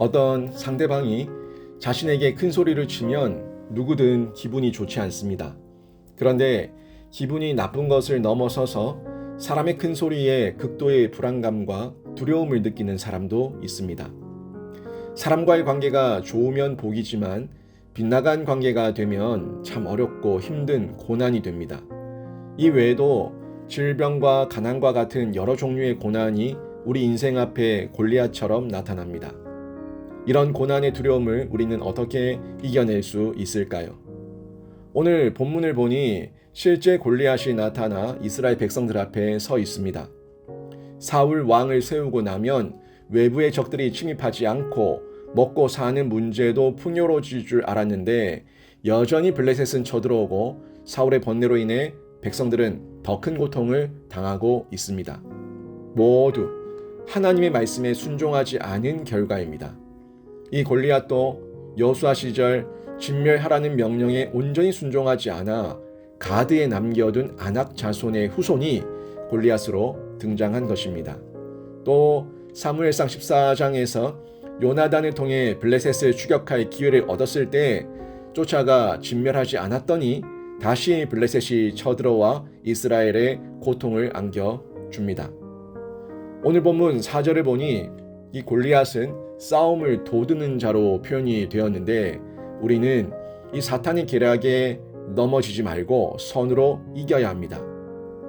어떤 상대방이 자신에게 큰 소리를 치면 누구든 기분이 좋지 않습니다. 그런데 기분이 나쁜 것을 넘어서서 사람의 큰 소리에 극도의 불안감과 두려움을 느끼는 사람도 있습니다. 사람과의 관계가 좋으면 복이지만 빗나간 관계가 되면 참 어렵고 힘든 고난이 됩니다. 이 외에도 질병과 가난과 같은 여러 종류의 고난이 우리 인생 앞에 골리앗처럼 나타납니다. 이런 고난의 두려움을 우리는 어떻게 이겨낼 수 있을까요? 오늘 본문을 보니 실제 골리앗이 나타나 이스라엘 백성들 앞에 서 있습니다. 사울 왕을 세우고 나면 외부의 적들이 침입하지 않고 먹고 사는 문제도 풍요로워질 줄 알았는데 여전히 블레셋은 쳐들어오고 사울의 번뇌로 인해 백성들은 더 큰 고통을 당하고 있습니다. 모두 하나님의 말씀에 순종하지 않은 결과입니다. 이 골리앗도 여수아 시절 진멸하라는 명령에 온전히 순종하지 않아 가드에 남겨둔 안악 자손의 후손이 골리앗으로 등장한 것입니다. 또 사무엘상 14장에서 요나단을 통해 블레셋을 추격할 기회를 얻었을 때 쫓아가 진멸하지 않았더니 다시 블레셋이 쳐들어와 이스라엘의 고통을 안겨 줍니다. 오늘 본문 4절을 보니 이 골리앗은 싸움을 도드는 자로 표현이 되었는데 우리는 이 사탄의 계략에 넘어지지 말고 선으로 이겨야 합니다.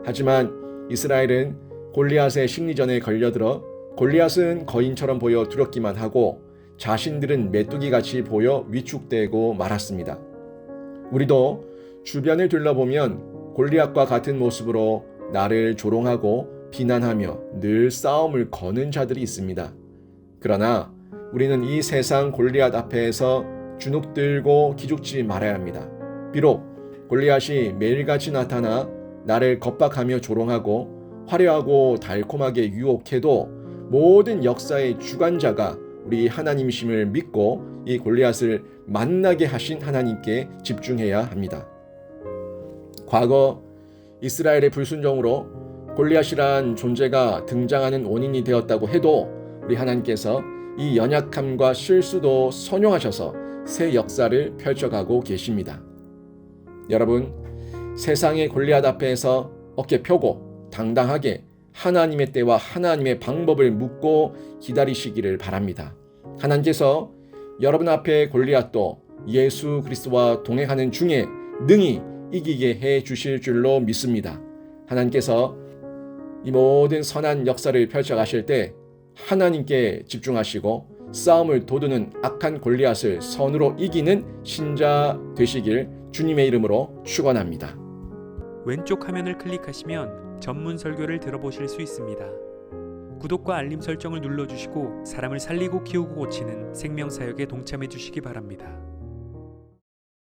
하지만 이스라엘은 골리앗의 심리전에 걸려들어 골리앗은 거인처럼 보여 두렵기만 하고 자신들은 메뚜기 같이 보여 위축되고 말았습니다. 우리도 주변을 둘러보면 골리앗과 같은 모습으로 나를 조롱하고 비난하며 늘 싸움을 거는 자들이 있습니다. 그러나 우리는 이 세상 골리앗 앞에서 주눅 들고 기죽지 말아야 합니다. 비록 골리앗이 매일같이 나타나 나를 겁박하며 조롱하고 화려하고 달콤하게 유혹해도 모든 역사의 주관자가 우리 하나님이심을 믿고 이 골리앗을 만나게 하신 하나님께 집중해야 합니다. 과거 이스라엘의 불순종으로 골리앗이란 존재가 등장하는 원인이 되었다고 해도 우리 하나님께서 이 연약함과 실수도 선용하셔서 새 역사를 펼쳐가고 계십니다. 여러분, 세상의 골리앗 앞에서 어깨 펴고 당당하게 하나님의 때와 하나님의 방법을 묻고 기다리시기를 바랍니다. 하나님께서 여러분 앞에 골리앗도 예수 그리스도와 동행하는 중에 능히 이기게 해 주실 줄로 믿습니다. 하나님께서 이 모든 선한 역사를 펼쳐 가실 때 하나님께 집중하시고 싸움을 도두는 악한 골리앗을 선으로 이기는 신자 되시길 주님의 이름으로 축원합니다. 왼쪽 화면을 클릭하시면 전문 설교를 들어보실 수 있습니다. 구독과 알림 설정을 눌러주시고 사람을 살리고 키우고 고치는 생명사역에 동참해 주시기 바랍니다.